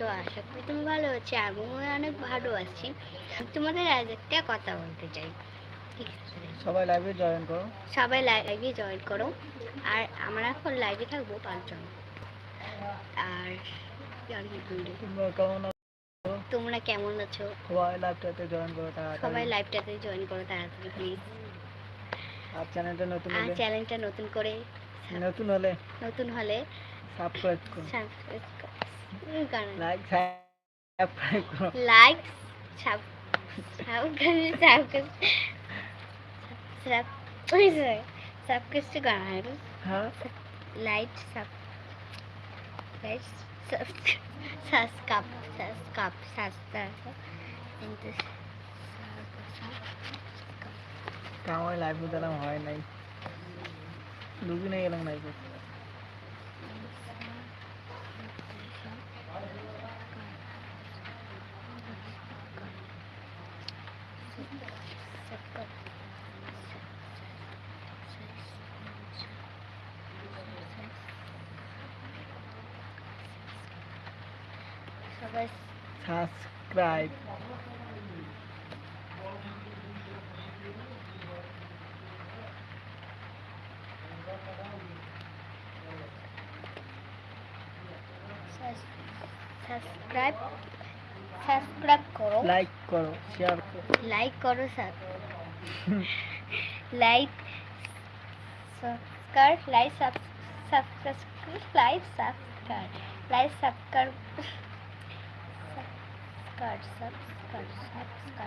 আছো আশা করি তুমি ভালো আছো আমিও অনেক ভালো আছি। তোমাদের আজ একটা কথা বলতে চাই। সবাই লাইভে জয়েন করো। সবাই লাইভে জয়েন করো। আর আমরা এখন লাইভে থাকব পাঁচজন। আর? তোমরা কেমন আছো? সবাই লাইভটাতে জয়েন করো সবাই লাইভটাতে জয়েন করো তাড়াতাড়ি প্লিজ আর চ্যানেলটা নতুন আর চ্যানেলটা নতুন করে নতুন হলে? নতুন হলে সাবস্ক্রাইব করো। সাবস্ক্রাইব লাইক সাবস্ক্রাইব করো like sub subscribe subscribe subscribe করা হয়। Light sub light subscribe subscribe subscribe কিন্তু কামাই লাইভে দিলাম হয় নাই। নাই গেলাম লাইভে সবাই সাবস্ক্রাইব সাবস্ক্রাইব সাবস্ক্রাইব করো লাইক করো শেয়ার করো লাইক করো sir like subscribe like subscribe like subscribe like subscribe subscribe subscribe subscribe